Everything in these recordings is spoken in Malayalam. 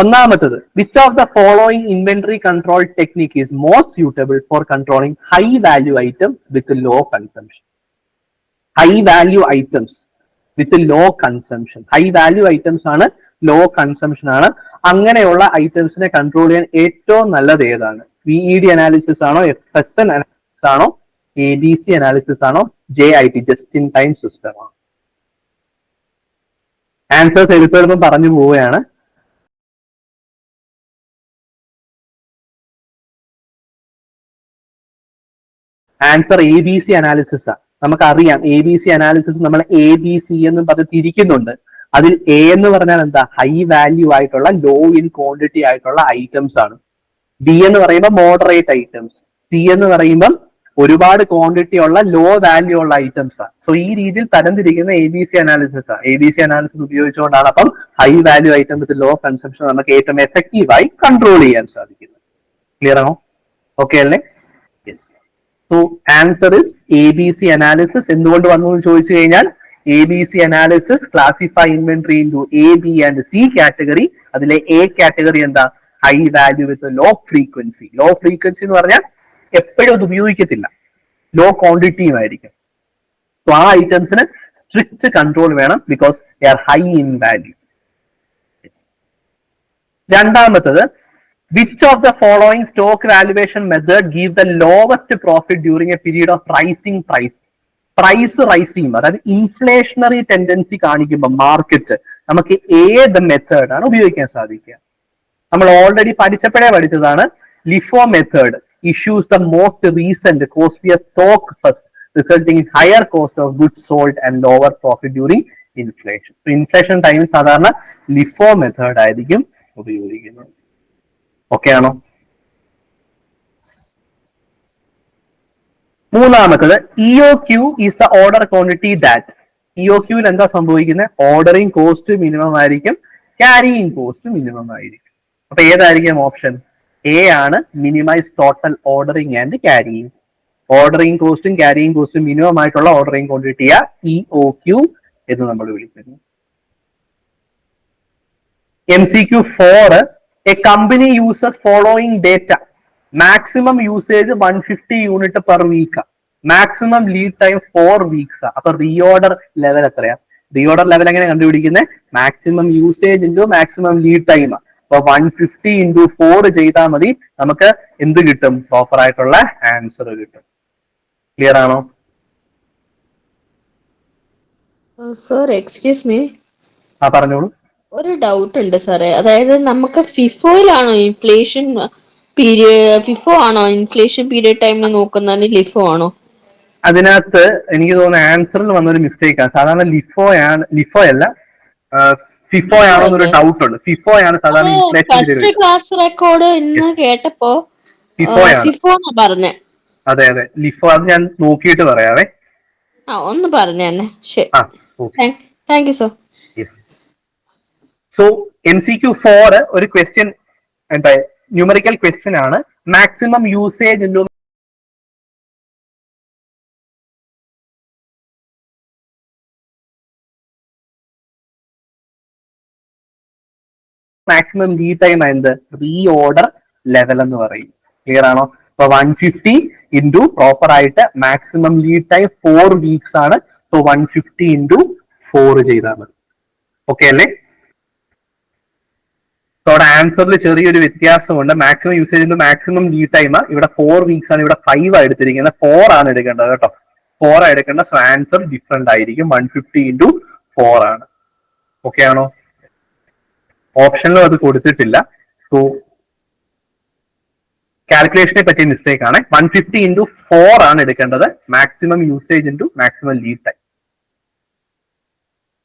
ഒന്നാമത്തത് which of the following inventory control technique is most suitable for controlling high value item with low consumption high value items with low consumption high value items ആണ് ലോ കൺസംഷൻ ആണ്. അങ്ങനെയുള്ള ഐറ്റംസിനെ കൺട്രോൾ ചെയ്യാൻ ഏറ്റവും നല്ലത് ഏതാണ്? വി ഇ ഡി അനാലിസിസ് ആണോ എഫ് എസ് എൻ അനാലിസിസ് ആണോ എ ബി സി അനാലിസിസ് ആണോ J I T just in time system ആണോ? ആൻസേഴ്സ് എഴുത്തെഴുതുമ്പോൾ പറഞ്ഞു പോവുകയാണ്. Answer A B C analysis ആണ് നമുക്കറിയാം എ ബി സി അനാലിസിസ് നമ്മൾ എ ബി സി എന്ന് പറഞ്ഞ് തിരിക്കുന്നുണ്ട്. അതിൽ എ എന്ന് പറഞ്ഞാൽ എന്താ? ഹൈ വാല്യൂ ആയിട്ടുള്ള ലോ ഇൻ ക്വാണ്ടിറ്റി ആയിട്ടുള്ള ഐറ്റംസ് ആണ്. ബി എന്ന് പറയുമ്പോൾ മോഡറേറ്റ് ഐറ്റംസ് സി എന്ന് പറയുമ്പം ഒരുപാട് ക്വാണ്ടിറ്റി ഉള്ള ലോ വാല്യൂ ഉള്ള ഐറ്റംസ് ആണ് സോ ഈ രീതിയിൽ തരംതിരിക്കുന്ന എ ബി സി അനാലിസിസ് ആണ് എ ബി സി അനാലിസിസ് ഉപയോഗിച്ചുകൊണ്ടാണ് അപ്പം high value item with low consumption നമുക്ക് ഏറ്റവും എഫക്റ്റീവായി കൺട്രോൾ ചെയ്യാൻ സാധിക്കുന്നത്. ക്ലിയർ ആണോ? ഓക്കെ അല്ലേ? Yes so answer is A B C analysis എന്തുകൊണ്ട് വന്നു എന്ന് ചോദിച്ചു കഴിഞ്ഞാൽ A B C analysis classify inventory into A B and C category അതിലെ എ കാറ്റഗറി എന്താ? High value with low frequency low frequency എന്ന് പറഞ്ഞാൽ എപ്പോഴും അത് ഉപയോഗിക്കത്തില്ല. ലോ ക്വാണ്ടിറ്റിയും ആയിരിക്കും. സോ ആ ഐറ്റംസിന് സ്ട്രിക്റ്റ് കൺട്രോൾ വേണം because they are high in value രണ്ടാമത്തത് which of the following stock valuation method give the lowest profit during a period of rising price price rise ചെയ്യുമ്പോൾ അതായത് ഇൻഫ്ലേഷണറി ടെൻഡൻസി കാണിക്കുമ്പോൾ മാർക്കറ്റ് നമുക്ക് ഏത് മെത്തേഡ് ആണ് ഉപയോഗിക്കാൻ സാധിക്കുക? നമ്മൾ ഓൾറെഡി പഠിച്ചപ്പോഴേ പഠിച്ചതാണ് LIFO method issues the most recent costlier stock first resulting in higher cost of good sold and lower profit during inflation inflation ടൈമിൽ സാധാരണ ലിഫോ മെത്തേഡ് ആയിരിക്കും ഉപയോഗിക്കുന്നത്. ഓക്കെ ആണോ? മൂന്നാമത്തത് E O Q is the order quantity that E O ക്യൂവിൽ എന്താ സംഭവിക്കുന്നത് ഓർഡറിങ് കോസ്റ്റ് മിനിമം ആയിരിക്കും ക്യാരിയിങ് കോസ്റ്റ് മിനിമം ആയിരിക്കും. അപ്പൊ ഏതായിരിക്കും ഓപ്ഷൻ എ ആണ് minimise total ordering and carrying ordering കോസ്റ്റും ക്യാരിയിങ് കോസ്റ്റും മിനിമം ആയിട്ടുള്ള ഓർഡറിങ് ക്വാണ്ടിറ്റിയാ ഇ ഒ എന്ന് നമ്മൾ വിളിക്കുന്നു. M C Q four a company uses following data maximum usage one fifty unit per week maximum lead time four weeks അപ്പൊ റീഓർഡർ ലെവൽ എത്രയാ? റീഓർഡർ ലെവൽ എങ്ങനെ കണ്ടുപിടിക്കുന്നത് maximum usage into maximum lead time അപ്പൊ വൺ ഫിഫ്റ്റി ഇന്റു ഫോർ ചെയ്താൽ മതി. നമുക്ക് എന്ത് കിട്ടും? പ്രോപ്പർ ആയിട്ടുള്ള ആൻസർ കിട്ടും. ക്ലിയർ ആണോ? സർ എക്സ്ക്യൂസ് മീ ആ പറഞ്ഞോളൂ. ഒരു ഡൗട്ട് ഉണ്ട് സാറേ അതായത് നമുക്ക് ഫിഫോയിലാണോ ഇൻഫ്ലേഷൻ പീരിയഡ് ഫിഫോ ആണോ? ഇൻഫ്ലേഷൻ പീരിയഡ് ടൈമിൽ നോക്കുന്നത് ലിഫോ ആണോ? അതിനകത്ത് എനിക്ക് തോന്നുന്ന ആൻസറിൽ വന്നൊരു മിസ്റ്റേക്ക് ആണ് സാധാരണ ലിഫോ ആണ് ലിഫോ അല്ല ഫിഫോ ആണോ എന്നൊരു ഡൗട്ട് ഉണ്ട്. ഫിഫോ ആണ് സാധാരണ ഫസ്റ്റ് ക്ലാസ് റെക്കോർഡ് ഇന്ന് കേട്ടപ്പോ ഫിഫോ പറഞ്ഞേ? അതെ അതെ. ലിഫോ അത് ഞാൻ നോക്കിയിട്ട് പറയാവേ. ആ ഒന്ന് പറഞ്ഞു തന്നെ. ശരി. Thank you sir so M C Q four ഒരു ക്വസ്റ്റ്യൻ എന്താ ന്യൂമറിക്കൽ ക്വസ്റ്റ്യൻ ആണ്. Maximum usage maximum lead time എന്ത്? റീ ഓർഡർ ലെവൽ എന്ന് പറയും. ക്ലിയർ ആണോ? അപ്പൊ വൺ ഫിഫ്റ്റി ഇന്റു പ്രോപ്പർ ആയിട്ട് maximum lead time four weeks ആണ്. So one fifty into four ചെയ്താൽ മതി. ഓക്കെ അല്ലേ? സോ അവിടെ ആൻസറിൽ ചെറിയൊരു വ്യത്യാസമുണ്ട്. Maximum usage into maximum lead time ഇവിടെ ഫോർ വീക്സ് ആണ്. ഇവിടെ ഫൈവ് ആണ് എടുത്തിരിക്കുന്നത്. ഫോർ ആണ് എടുക്കേണ്ടത് കേട്ടോ. ഫോർ ആണ് എടുക്കേണ്ടത്. സോ ആൻസർ ഡിഫറെന്റ് ആയിരിക്കും. വൺ ഫിഫ്റ്റി ഇന്റു ഫോർ ആണ്. ഓക്കെ ആണോ? ഓപ്ഷനിലും അത് കൊടുത്തിട്ടില്ല. സോ കാൽക്കുലേഷനെ പറ്റിയ മിസ്റ്റേക്ക് ആണ്. വൺ ഫിഫ്റ്റി ഇന്റു ഫോർ ആണ് എടുക്കേണ്ടത്. Maximum usage into maximum lead time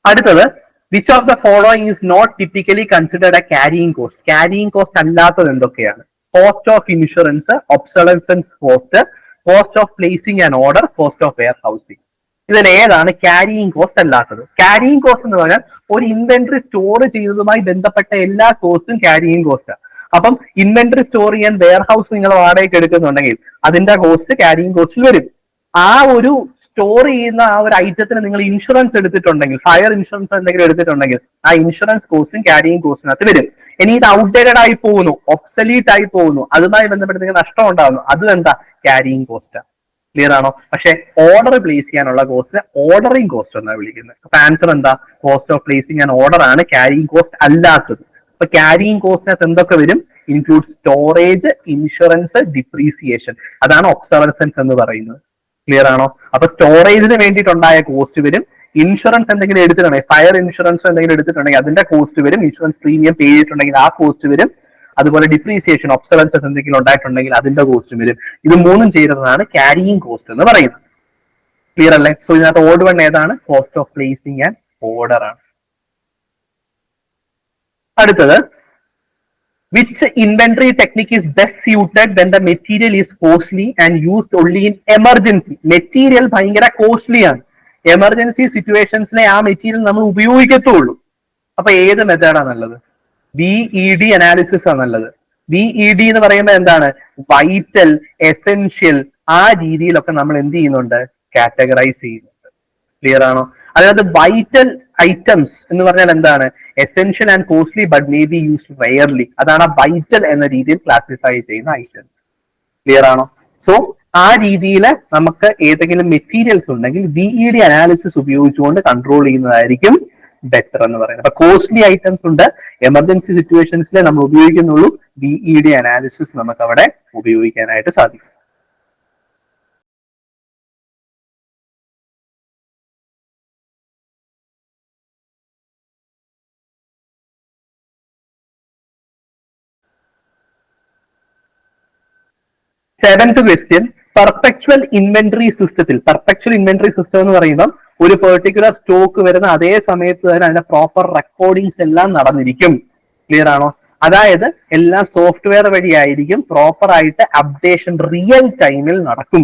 അടുത്തത് which of the following is not typically considered a carrying cost carrying cost അല്ലാത്തത് എന്തൊക്കെയാണ്? Cost of insurance obsolescence cost cost of placing and order cost of warehousing ഇതിൽ ഏതാണ് ക്യാരിയിങ് കോസ്റ്റ് അല്ലാത്തത്? ക്യാരിയിങ് കോസ്റ്റ് എന്ന് പറഞ്ഞാൽ ഒരു ഇൻവെന്ററി സ്റ്റോർ ചെയ്തതുമായി ബന്ധപ്പെട്ട എല്ലാ കോസ്റ്റും ക്യാരിയിങ് കോസ്റ്റ് അപ്പം ഇൻവെന്ററി സ്റ്റോർ ചെയ്യാൻ വെയർ ഹൗസ് നിങ്ങൾ വാടകയ്ക്ക് എടുക്കുന്നുണ്ടെങ്കിൽ അതിന്റെ കോസ്റ്റ് ക്യാരിയിങ് കോസ്റ്റിൽ വരും. ആ ഒരു സ്റ്റോർ ചെയ്യുന്ന ആ ഒരു ഐറ്റത്തിന് നിങ്ങൾ ഇൻഷുറൻസ് എടുത്തിട്ടുണ്ടെങ്കിൽ ഫയർ ഇൻഷുറൻസ് എന്തെങ്കിലും എടുത്തിട്ടുണ്ടെങ്കിൽ ആ ഇൻഷുറൻസ് കോസ്റ്റും ക്യാരിയിങ് കോസ്റ്റിനകത്ത് വരും. ഇനി ഇത് ഔട്ട്ഡേറ്റഡ് ആയി പോകുന്നു ഒബ്സലീറ്റ് ആയി പോകുന്നു അതുമായി ബന്ധപ്പെട്ട് നിങ്ങൾക്ക് നഷ്ടം ഉണ്ടാകുന്നു അത് എന്താ? ക്യാരിയിങ് കോസ്റ്റ് ക്ലിയർ ആണോ? പക്ഷെ ഓർഡർ പ്ലേസ് ചെയ്യാനുള്ള കോസ്റ്റ് ഓർഡറിങ് കോസ്റ്റ് എന്നാണ് വിളിക്കുന്നത്. അപ്പൊ ആൻസർ എന്താ? Cost of placing and order ആണ് ക്യാരിയിങ് കോസ്റ്റ് അല്ലാത്തത്. അപ്പൊ ക്യാരിയിങ് കോസ്റ്റിനകത്ത് എന്തൊക്കെ വരും? ഇൻക്ലൂഡ് സ്റ്റോറേജ് ഇൻഷുറൻസ് ഡിപ്രീസിയേഷൻ അതാണ് ഒബ്സർവൻസൻസ് എന്ന് പറയുന്നത്. ക്ലിയർ ആണോ? അപ്പൊ സ്റ്റോറേജിന് വേണ്ടിയിട്ടുണ്ടായ കോസ്റ്റ് വരും. ഇൻഷുറൻസ് എന്തെങ്കിലും എടുത്തിട്ടുണ്ടെങ്കിൽ ഫയർ ഇൻഷുറൻസ് എന്തെങ്കിലും എടുത്തിട്ടുണ്ടെങ്കിൽ അതിന്റെ കോസ്റ്റ് വരും. ഇൻഷുറൻസ് പ്രീമിയം പേ ചെയ്തിട്ടുണ്ടെങ്കിൽ ആ കോസ്റ്റ് വരും. അതുപോലെ ഡിപ്രീസിയേഷൻ ഒബ്സർവൻസസ് എന്തെങ്കിലും ഉണ്ടായിട്ടുണ്ടെങ്കിൽ അതിന്റെ കോസ്റ്റ് വരും. ഇത് മൂന്നും ചേരുന്നതാണ് ക്യാരിയിങ് കോസ്റ്റ് എന്ന് പറയുന്നത്. ക്ലിയർ അല്ലേ? സോ ഇതിനകത്ത് ഓർഡർ വൺ ഏതാണ്? Cost of placing and order ആണ്. അടുത്തത് which inventory technique is best suited when the material is costly and used only in emergency? Material ഭയങ്കര കോസ്റ്റ്ലി ആണ്. എമർജൻസി സിറ്റുവേഷൻസിലെ ആ മെറ്റീരിയൽ നമ്മൾ ഉപയോഗിക്കത്തുള്ളൂ. അപ്പൊ ഏത് മെത്തേഡാണ് നല്ലത്? ബി ഇ ഡി അനാലിസിസ് ആണ് നല്ലത്. ബി ഇ ഡി എന്ന് പറയുമ്പോൾ എന്താണ്? വൈറ്റൽ എസെൻഷ്യൽ ആ രീതിയിലൊക്കെ നമ്മൾ എന്ത് ചെയ്യുന്നുണ്ട്? കാറ്റഗറൈസ് ചെയ്യുന്നുണ്ട്. ക്ലിയർ ആണോ? അതിനകത്ത് വൈറ്റൽ ഐറ്റംസ് എന്ന് പറഞ്ഞാൽ എന്താണ്? Essential and costly but may be used rarely അതാണ് വൈറ്റൽ എന്ന രീതിയിൽ ക്ലാസിഫൈ ചെയ്യുന്ന ഐറ്റംസ് ക്ലിയർ ആണോ? സോ ആ രീതിയിൽ നമുക്ക് ഏതെങ്കിലും മെറ്റീരിയൽസ് ഉണ്ടെങ്കിൽ ബി ഇ ഡി അനാലിസിസ് ഉപയോഗിച്ചുകൊണ്ട് കൺട്രോൾ ചെയ്യുന്നതായിരിക്കും ബെറ്റർ എന്ന് പറയുന്നത്. അപ്പൊ കോസ്റ്റ്ലി ഐറ്റംസ് ഉണ്ട്. എമർജൻസി സിറ്റുവേഷൻസിലെ നമ്മൾ ഉപയോഗിക്കുന്നുള്ളൂ. ബി ഇ ഡി അനാലിസിസ് നമുക്ക് അവിടെ ഉപയോഗിക്കാനായിട്ട് സാധിക്കും. സെവൻത് ക്വസ്റ്റ്യൻ പെർഫെക്ച്വൽ ഇൻവെന്ററി സിസ്റ്റത്തിൽ പെർഫെക്ച്വൽ ഇൻവെന്ററി സിസ്റ്റം എന്ന് പറയുമ്പോൾ ഒരു പെർട്ടിക്കുലർ സ്റ്റോക്ക് വരുന്ന അതേ സമയത്ത് തന്നെ അതിന്റെ പ്രോപ്പർ റെക്കോർഡിങ്സ് എല്ലാം നടന്നിരിക്കും. ക്ലിയർ ആണോ? അതായത് എല്ലാം സോഫ്റ്റ്വെയർ വഴിയായിരിക്കും പ്രോപ്പർ ആയിട്ട് അപ്ഡേഷൻ റിയൽ ടൈമിൽ നടക്കും.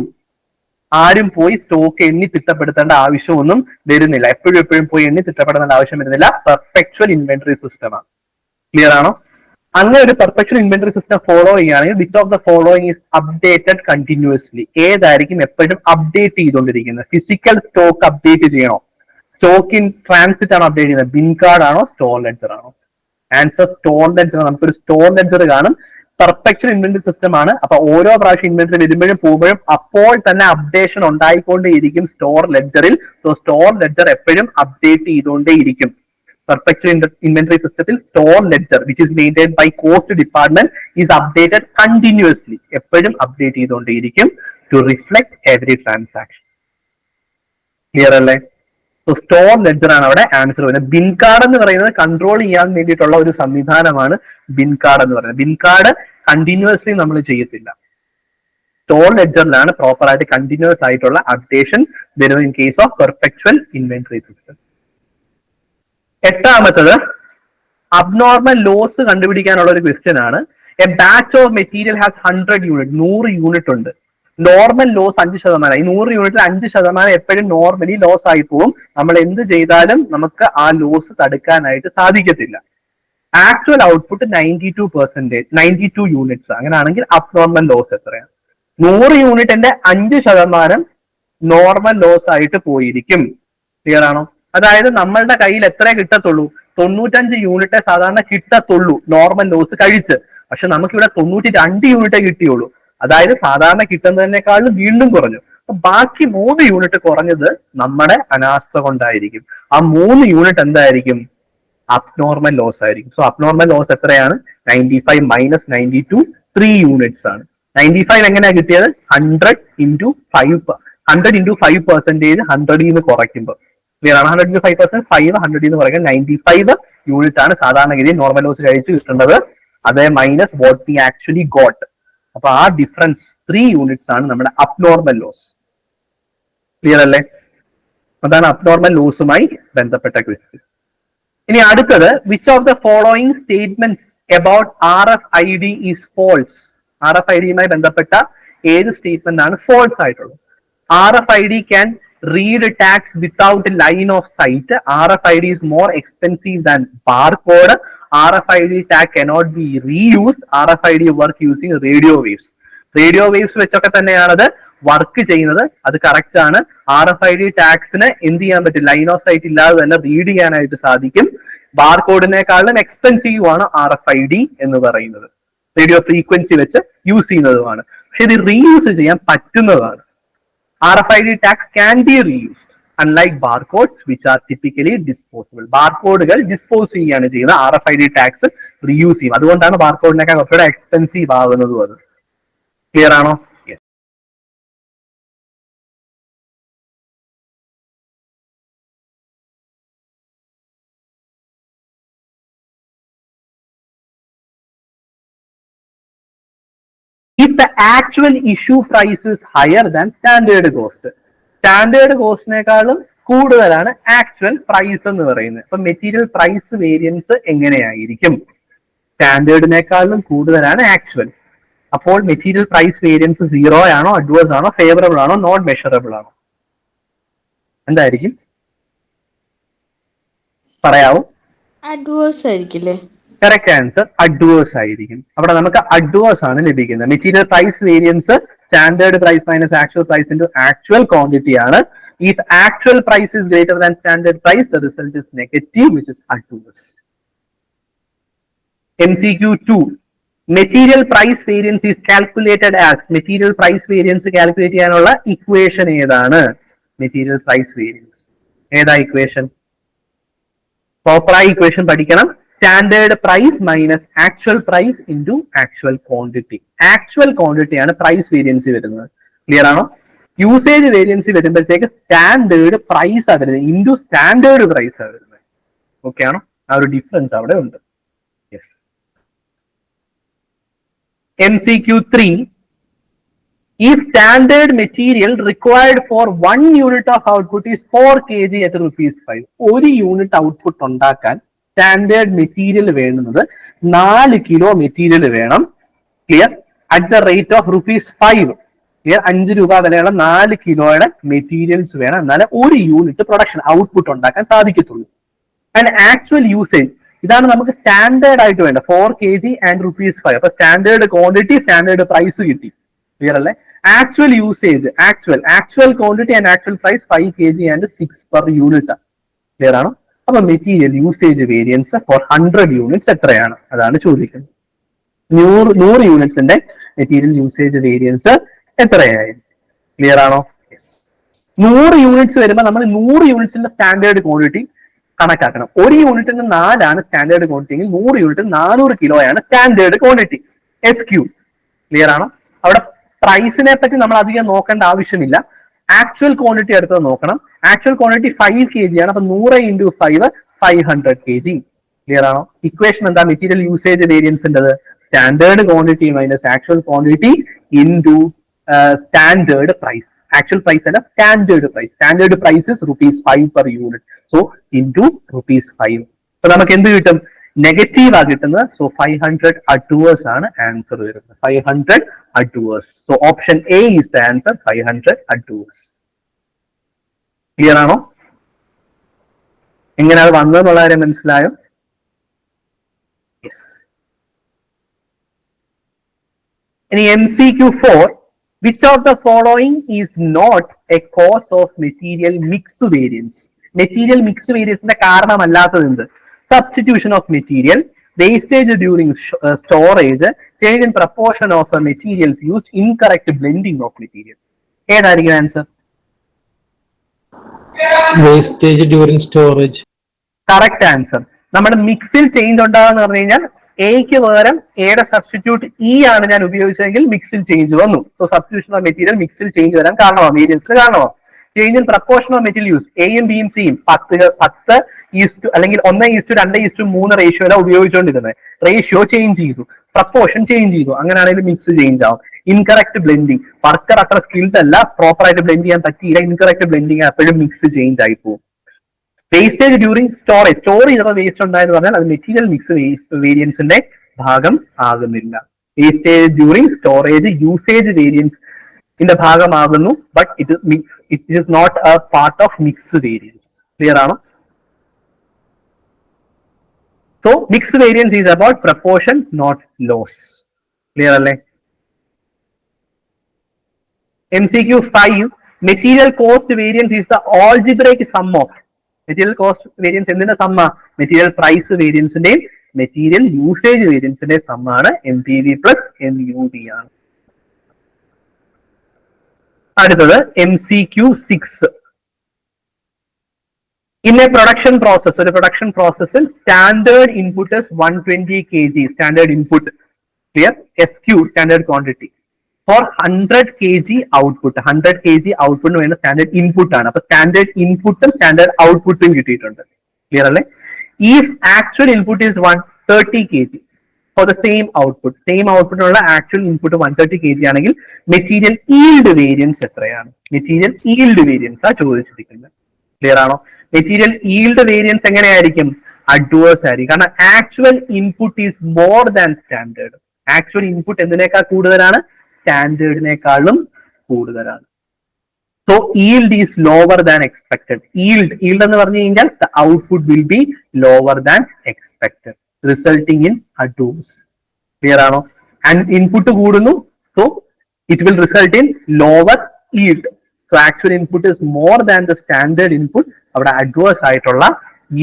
ആരും പോയി സ്റ്റോക്ക് എണ്ണി തിട്ടപ്പെടുത്തേണ്ട ആവശ്യമൊന്നും വരുന്നില്ല. എപ്പോഴും എപ്പോഴും പോയി എണ്ണി തിട്ടപ്പെടുത്തേണ്ട ആവശ്യം വരുന്നില്ല. പെർഫെക്ച്വൽ ഇൻവെന്ററി സിസ്റ്റമാണ് ക്ലിയർ ആണോ? അങ്ങനെ ഒരു പെർഫെക്ഷൻ ഇൻവെന്ററി സിസ്റ്റം ഫോളോ ചെയ്യുകയാണെങ്കിൽ which of the following is updated continuously ഏതായിരിക്കും എപ്പോഴും അപ്ഡേറ്റ് ചെയ്തുകൊണ്ടിരിക്കുന്നത്? ഫിസിക്കൽ സ്റ്റോക്ക് അപ്ഡേറ്റ് ചെയ്യണോ? സ്റ്റോക്ക് ഇൻ ട്രാൻസിറ്റ് ആണ് അപ്ഡേറ്റ് ചെയ്യുന്നത്. ബിൻ കാർഡ് ആണോ? സ്റ്റോർ ലെഡ്ജർ ആണോ? ആൻസർ സ്റ്റോർ ലെഡ്ജർ നമുക്കൊരു സ്റ്റോർ ലെഡ്ജർ കാണും. പെർഫെക്ഷൻ ഇൻവെന്ററി സിസ്റ്റം ആണ്. അപ്പൊ ഓരോ പ്രാവശ്യം ഇൻവെന്ററി വരുമ്പോഴും പോകുമ്പോഴും അപ്പോൾ തന്നെ അപ്ഡേഷൻ ഉണ്ടായിക്കൊണ്ടേയിരിക്കും സ്റ്റോർ ലെഡ്ജറിൽ സോ സ്റ്റോർ ലെഡ്ജർ എപ്പോഴും അപ്ഡേറ്റ് ചെയ്തുകൊണ്ടേയിരിക്കും. പെർഫെക്ച്വൽ ഇൻവെന്ററി സിസ്റ്റത്തിൽ store ledger which is maintained by cost department is updated continuously എപ്പോഴും update ചെയ്തുകൊണ്ടേയിരിക്കും to reflect every transaction clear അല്ലേ? സോ സ്റ്റോർ ലെഡ്ജർ ആണ് അവിടെ ആൻസർ വരുന്നത്. ബിൻ കാർഡ് എന്ന് പറയുന്നത് കൺട്രോൾ ചെയ്യാൻ വേണ്ടിയിട്ടുള്ള ഒരു സംവിധാനമാണ് ബിൻ കാർഡ് എന്ന് പറയുന്നത്. ബിൻ കാർഡ് കണ്ടിന്യൂസ്ലി നമ്മൾ ചെയ്യത്തില്ല. സ്റ്റോർ ലെഡ്ജറിലാണ് പ്രോപ്പർ ആയിട്ട് കണ്ടിന്യൂസ് ആയിട്ടുള്ള അപ്ഡേഷൻ വരുന്നത് in case of perpetual inventory system എട്ടാമത്തത് abnormal loss കണ്ടുപിടിക്കാനുള്ള ഒരു ക്വസ്റ്റ്യൻ ആണ്. A batch of material has hundred unit നൂറ് യൂണിറ്റ് ഉണ്ട്. നോർമൽ ലോസ് അഞ്ച് ശതമാനം. ഈ നൂറ് യൂണിറ്റിൽ അഞ്ച് ശതമാനം എപ്പോഴും നോർമലി ലോസ് ആയി പോകും നമ്മൾ എന്ത് ചെയ്താലും നമുക്ക് ആ ലോസ് തടുക്കാനായിട്ട് സാധിക്കത്തില്ല. Actual output ninety two percentage ninety two units അങ്ങനെയാണെങ്കിൽ അബ്നോർമൽ ലോസ് എത്രയാണ്? നൂറ് യൂണിറ്റിന്റെ അഞ്ച് ശതമാനം നോർമൽ ലോസ് ആയിട്ട് പോയിരിക്കും. ക്ലിയർ ആണോ? അതായത് നമ്മളുടെ കയ്യിൽ എത്ര കിട്ടത്തുള്ളൂ? തൊണ്ണൂറ്റഞ്ച് യൂണിറ്റ് സാധാരണ കിട്ടത്തുള്ളൂ. നോർമൽ ലോസ് കഴിച്ച്. പക്ഷെ നമുക്കിവിടെ തൊണ്ണൂറ്റി രണ്ട് യൂണിറ്റേ കിട്ടിയുള്ളൂ. അതായത് സാധാരണ കിട്ടുന്നതിനേക്കാളും വീണ്ടും കുറഞ്ഞു. ബാക്കി മൂന്ന് യൂണിറ്റ് കുറഞ്ഞത് നമ്മുടെ അനാസ്ഥ കൊണ്ടായിരിക്കും. ആ മൂന്ന് യൂണിറ്റ് എന്തായിരിക്കും? അബ്നോർമൽ ലോസ് ആയിരിക്കും. സോ അബ്നോർമൽ ലോസ് എത്രയാണ്? Ninety five minus ninety two three units ആണ്. നയന്റി ഫൈവ് എങ്ങനെയാണ് കിട്ടിയത്? Hundred into five hundred into five percentage ഹൺഡ്രഡിൽ നിന്ന് കുറയ്ക്കുമ്പോൾ ക്ലിയർ ആണ് hundred into five percent five ഹൺഡ്രഡിൽ എന്ന് പറയുന്നത് നയന്റി ഫൈവ് യൂണിറ്റ് ആണ് സാധാരണഗതിയിൽ നോർമൽ ലോസ് കഴിച്ച് കിട്ടുന്നത് അത് minus what we actually got അപ്പൊ ആ ഡിഫറൻസ് ത്രീ യൂണിറ്റ്സ് ആണ് നമ്മുടെ അബ്നോർമൽ ലോസ് ക്ലിയർ അല്ലേ? അതാണ് അബ്നോർമൽ ലോസുമായി ബന്ധപ്പെട്ട ക്വസ്റ്റ്യൻ ഇനി അടുത്തത് which of the following statements about R F I D is false R F I ഡിയുമായി ബന്ധപ്പെട്ട ഏത് സ്റ്റേറ്റ്മെന്റ് ആണ് ഫോൾസ് ആയിട്ടുള്ളത്? R F I D can without line of sight R F I D is more expensive than barcode. RFID tag cannot be reused. RFID work using radio waves. Radio waves വെച്ചൊക്കെ തന്നെയാണത് വർക്ക് ചെയ്യുന്നത്. അത് കറക്റ്റ് ആണ്. ആർ എഫ് ഐ ഡി ടാക്സിന് എന്ത് ചെയ്യാൻ പറ്റും? ലൈൻ ഓഫ് സൈറ്റ് ഇല്ലാതെ തന്നെ റീഡ് ചെയ്യാനായിട്ട് സാധിക്കും. ബാർകോഡിനേക്കാളും എക്സ്പെൻസീവ് ആണ് ആർ എഫ് ഐ ഡി എന്ന് പറയുന്നത്. റേഡിയോ ഫ്രീക്വൻസി വെച്ച് യൂസ് ചെയ്യുന്നതുമാണ്. പക്ഷെ ഇത് റീയൂസ് ചെയ്യാൻ പറ്റുന്നതാണ്. RFID tags can be reused unlike barcodes which are typically disposable. ബാർകോഡുകൾ ഡിസ്പോസ് ചെയ്യാണ് ചെയ്യുന്നത്. R F I D tags reuse ചെയ്യും. അതുകൊണ്ടാണ് ബാർകോഡിനേക്കാൾ കുറച്ചുകൂടെ എക്സ്പെൻസീവ് ആകുന്നതും അത്. ക്ലിയർ ആണോ? If the actual issue price is higher than standard cost standard കോസ്റ്റിനേക്കാളും കൂടുതലാണ് ആക്ച്വൽ പ്രൈസ് എന്ന് പറയുന്നത്. അപ്പൊ മെറ്റീരിയൽ പ്രൈസ് വേരിയൻസ് എങ്ങനെയായിരിക്കും? സ്റ്റാൻഡേർഡിനേക്കാളും കൂടുതലാണ് ആക്ച്വൽ അപ്പോൾ മെറ്റീരിയൽ പ്രൈസ് വേരിയൻസ് സീറോ ആണോ അഡ്വേഴ്സ് ആണോ ഫേവറബിൾ ആണോ നോട്ട് മെഷറബിൾ ആണോ? എന്തായിരിക്കും? പറയാവോ? അഡ്വേഴ്സ് ആയിരിക്കില്ലേ? കറക്റ്റ് ആൻസർ അഡ്വേഴ്സ് ആയിരിക്കും. അവിടെ നമുക്ക് അഡ്വേഴ്സ് ആണ് ലഭിക്കുന്നത്. Material price variance standard price minus actual price into actual quantity ആണ്. If actual price is greater than standard price the result is negative which is adverse M C Q two material price variance is calculated as material price variance calculate ചെയ്യാനുള്ള ഇക്വേഷൻ ഏതാണ്? മെറ്റീരിയൽ പ്രൈസ് വേരിയൻസ് ഏതാ ഇക്വേഷൻ പ്രോപ്പറായി ഇക്വേഷൻ പഠിക്കണം. Standard price minus actual price into actual quantity actual quantity ആണ് പ്രൈസ് വേരിയൻസി വരുന്നത്. ക്ലിയർ ആണോ? യൂസേജ് വേരിയൻസി വരുമ്പോഴത്തേക്ക് സ്റ്റാൻഡേർഡ് പ്രൈസ് ആ വരുന്നത്. ഇന്റു സ്റ്റാൻഡേർഡ് പ്രൈസ് ആ വരുന്നത്. ഓക്കെ ആണോ? ആ ഒരു ഡിഫറൻസ് അവിടെ ഉണ്ട്. Yes M C Q three ഈ standard material required for one unit of output is four K G at rupees five ഒരു യൂണിറ്റ് ഔട്ട്പുട്ട് ഉണ്ടാക്കാൻ സ്റ്റാൻഡേർഡ് മെറ്റീരിയൽ വേണ്ടുന്നത് നാല് കിലോ മെറ്റീരിയൽ വേണം. Clear at the rate of rupees five clear അഞ്ച് രൂപ വിലയുള്ള നാല് കിലോയുടെ മെറ്റീരിയൽസ് വേണം. എന്നാലേ ഒരു യൂണിറ്റ് പ്രൊഡക്ഷൻ ഔട്ട്പുട്ട് ഉണ്ടാക്കാൻ സാധിക്കത്തുള്ളൂ. ആൻഡ് ആക്ച്വൽ യൂസേജ് ഇതാണ് നമുക്ക് സ്റ്റാൻഡേർഡ് ആയിട്ട് വേണ്ട four K G and rupees five അപ്പൊ സ്റ്റാൻഡേർഡ് ക്വാണ്ടിറ്റി സ്റ്റാൻഡേർഡ് പ്രൈസ് കിട്ടി. ക്ലിയർ അല്ലേ? Actual usage actual actual quantity and actual price five K G and six per unit clear ആണോ? അപ്പൊ material usage variance for hundred units എത്രയാണ്? അതാണ് ചോദിക്കുന്നത്. നൂറ് നൂറ് യൂണിറ്റ്സിന്റെ മെറ്റീരിയൽ യൂസേജ് വേരിയൻസ് എത്രയായി? ക്ലിയർ ആണോ? നൂറ് യൂണിറ്റ്സ് വരുമ്പോൾ നമ്മൾ നൂറ് യൂണിറ്റ്സിന്റെ സ്റ്റാൻഡേർഡ് ക്വാണ്ടിറ്റി കണക്കാക്കണം. ഒരു യൂണിറ്റിന് നാലാണ് സ്റ്റാൻഡേർഡ് ക്വാണ്ടിറ്റി എങ്കിൽ നൂറ് യൂണിറ്റ് നാനൂറ് കിലോയാണ് standard quantity S Q clear ആണോ? അവിടെ പ്രൈസിനെ പറ്റി നമ്മൾ അധികം നോക്കേണ്ട ആവശ്യമില്ല. ആക്ച്വൽ ക്വാണ്ടിറ്റി എടുത്ത് നോക്കണം. Actual quantity five K G ആണ്. അപ്പൊ നൂറ് into five five hundred K G clear ആണോ? ഇക്വേഷൻ എന്താ? Material usage വേരിയൻസിന്റെത് standard quantity minus actual quantity into standard price actual price അല്ല standard price standard price rupees five per unit so into rupees five അപ്പൊ നമുക്ക് എന്ത് കിട്ടും? നെഗറ്റീവ് ആ കിട്ടുന്നത് സോ ഫൈവ് ഹൺഡ്രഡ് അഡ്വേഴ്സ് ആണ് ആൻസർ വരുന്നത്. Five hundred adverse so option A is the answer five hundred adverse clear ആണോ? എങ്ങനെയാണ് വന്നതെന്നുള്ള കാര്യം മനസ്സിലായോ? ഇനി M C Q four which of the following is not a cause of material mix variance material mix വേരിയൻസിന്റെ കാരണമല്ലാത്തത് എന്ത്? Substitution of material wastage during storage change in proportion of materials used incorrect blending of material ഏതായിരിക്കും answer wastage during storage correct answer നമ്മുടെ മിക്സിൽ ചേഞ്ച് ഉണ്ടാകുന്ന പറഞ്ഞു കഴിഞ്ഞാൽ എക്ക് പകരം എയുടെ സബ്സ്റ്റിറ്റ്യൂട്ട് ഇ ആണ് ഞാൻ ഉപയോഗിച്ചതെങ്കിൽ മിക്സിൽ ചേഞ്ച് വന്നു. സോ സബ്സ്റ്റിറ്റ്യൂഷൻ ഓഫ് മെറ്റീരിയൽ മിക്സിൽ ചേഞ്ച് വരാൻ കാരണമാണ് വേരിയൻസിന് കാരണമാണ് change in proportion of material use എയും ബിയും സിയും പത്ത് പത്ത് ഈസ്റ്റു അല്ലെങ്കിൽ ഒന്ന് ഈസ്റ്റു രണ്ട് ഈസ്റ്റു മൂന്ന് റേഷ്യോയിലാണ് ഉപയോഗിച്ചുകൊണ്ടിരുന്നത് റേഷ്യോ ചേഞ്ച് ചെയ്തു. പ്രപ്പോർഷൻ ചേഞ്ച് ചെയ്തു. അങ്ങനെയാണെങ്കിൽ മിക്സ് ചേഞ്ച് ആവും. ഇൻകറക്റ്റ് ബ്ലെൻഡിങ് വർക്കർ അത്ര സ്കിൽഡ് അല്ല. പ്രോപ്പർ ആയിട്ട് ബ്ലെൻഡ് ചെയ്യാൻ പറ്റിയില്ല. ഇൻകറക്റ്റ് ബ്ലെൻഡിങ് എപ്പോഴും മിക്സ് ചേഞ്ച് ആയി പോകും. വേസ്റ്റേജ് ഡ്യൂറിങ് സ്റ്റോറേജ് സ്റ്റോർ ചെയ്ത വേസ്റ്റ് ഉണ്ടായെന്ന് പറഞ്ഞാൽ അത് മെറ്റീരിയൽ മിക്സ് വേരിയൻസിന്റെ ഭാഗം ആകുന്നില്ല. Wastage during storage usage variance ഇതിന്റെ ഭാഗമാകുന്നു. But it mix it is not a part of mix variance clear ആണോ? So mix variance is about proportion not loss clear അല്ലേ? MCQ 5 material cost variance is the algebraic sum of material cost variance എന്തിന്റെ സമ്മ മെറ്റീരിയൽ പ്രൈസ് വേരിയൻസിന്റെയും മെറ്റീരിയൽ യൂസേജ് വേരിയൻസിന്റെ സമ്മാണ് M P V plus M U B ആണ്. അടുത്തത് M C Q six A production process ഒരു പ്രൊഡക്ഷൻ പ്രോസസ്സിൽ standard input one twenty K G standard input clear S Q standard quantity four hundred K G output hundred K G ഔട്ട്പുട്ടിന് വേണ്ട സ്റ്റാൻഡേർഡ് ഇൻപുട്ട് ആണ്. അപ്പൊ സ്റ്റാൻഡേർഡ് ഇൻപുട്ടും സ്റ്റാൻഡേർഡ് ഔട്ട്പുട്ടും കിട്ടിയിട്ടുണ്ട്. ക്ലിയർ അല്ലേ? ഈ actual input is one thirty K G for the same output same ഔട്ട്പുട്ടിനുള്ള actual input one thirty K G ആണെങ്കിൽ മെറ്റീരിയൽ ഈൽഡ് വേരിയൻസ് എത്രയാണ്? മെറ്റീരിയൽ ഈൽഡ് വേരിയൻസ് ആ ചോദിച്ചിരിക്കുന്നത്. ക്ലിയർ ആണോ? മെറ്റീരിയൽ ഈൽഡ് വേരിയൻസ് എങ്ങനെയായിരിക്കും? അഡ്വേഴ്സ് ആയിരിക്കും. കാരണം actual input is more than standard actual input എന്തിനേക്കാൾ കൂടുതലാണ്? സ്റ്റാൻഡേർഡിനേക്കാളും കൂടുതലാണ്. So yield is lower than expected yield yield എന്ന് പറഞ്ഞു കഴിഞ്ഞാൽ the output will be lower than expected resulting in adverse clear ആണോ? ആൻഡ് ഇൻപുട്ട് കൂടുന്നു so it will result in lower yield so actual input is more than the standard input അവിടെ അഡ്വേഴ്സ് ആയിട്ടുള്ള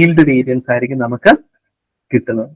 ഈൽഡ് വേരിയൻസ് ആയിരിക്കും നമുക്ക് കിട്ടുന്നത്.